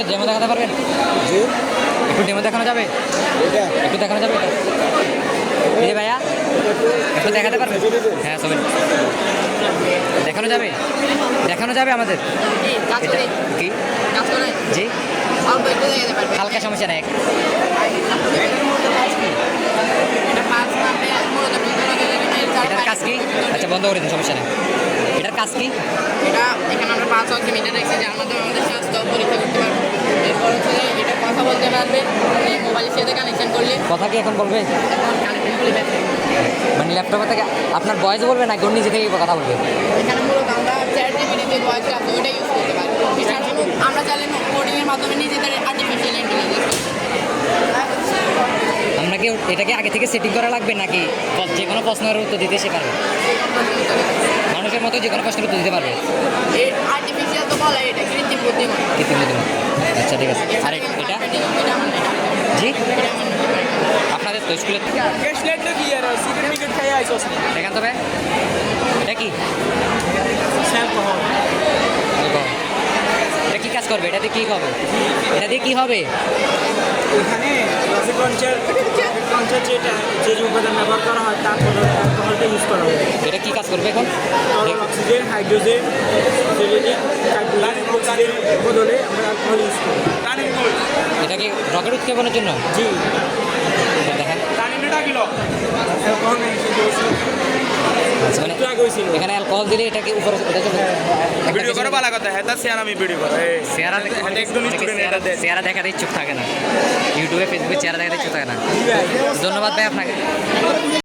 একটু ডেমো দেখাতে পারবেন? একটু ডেমো দেখানো যাবে? একটু দেখানো যাবে? এই ভাইয়া একটু দেখাতে পারবেন? হ্যাঁ সবাই দেখানো যাবে? দেখানো যাবে আমাদের? কি? জি। হালকা সমস্যা নেই। এটার কাজ কি? আচ্ছা বন্ধ করে দিন সমস্যা নেই। এটার কাজ কি? এটা এখানে আমরা পাঁচ অঙ্কে মিটার রেখেছি যার মাধ্যমে আমাদের স্বাস্থ্য পরীক্ষা করতে পারব এরপর হচ্ছে যে এটা এই মোবাইলের সাথে কানেকশন করলে। কথা কি এখন বলবে? মানে ল্যাপটপে থেকে আপনার বয়স বলবে না কোন নিজে থেকে কথা বলবে? এখানে মূলত আমরা চ্যাট জিপিটিতে ভয়েস আছে ওইটা ইউজ করতে পারি। আমরা চাইলে কোডিংয়ের মাধ্যমে নিজেদের আর্টিফিশিয়াল ইন্টেলিজেন্স আমরা কি এটাকে আগে থেকে সেটিং করা লাগবে নাকি যে কোনো প্রশ্নের উত্তর দিতে সে পারবে? মানুষের মতো যে কোনো প্রশ্নের উত্তর দিতে পারবে। আর্টিফিশিয়াল তো বলে এটা কৃত্রিম বুদ্ধিমান। কৃত্রিম বুদ্ধিমত্তা। আচ্ছা ঠিক আছে। আর এটা। জি। আপনাদের তো স্কুলে দেখান তবে এটা কি? এটা কি কাজ করবে? এটা দিয়ে কি হবে? এটা দিয়ে কি হবে এখানে যেটা যে যে উপাদান ব্যবহার করা হয় তার অ্যালকোহলটা ইউজ করা হয়। এটা কি কাজ করবে এখন? অক্সিজেন হাইড্রোজেন সেলেনিয়াম বদলে আমরা অ্যালকোহল ইউজ করি। এটা কি রকেট উৎক্ষেপণের জন্য? জি। ম্যানুফ্যাকচার আচ্ছা, মানে এখানে অ্যালকোহল দিলে এটা কি উপরে ভিডিও করে ভালো কথা হ্যাঁ তার শেয়ার আমি ভিডিও করে। দেখাতে ইচ্ছুক থাকে না। ইউটিউবে ফেসবুকে চেহারা দেখাতে ইচ্ছুক থাকে না। ধন্যবাদ ভাই আপনাকে।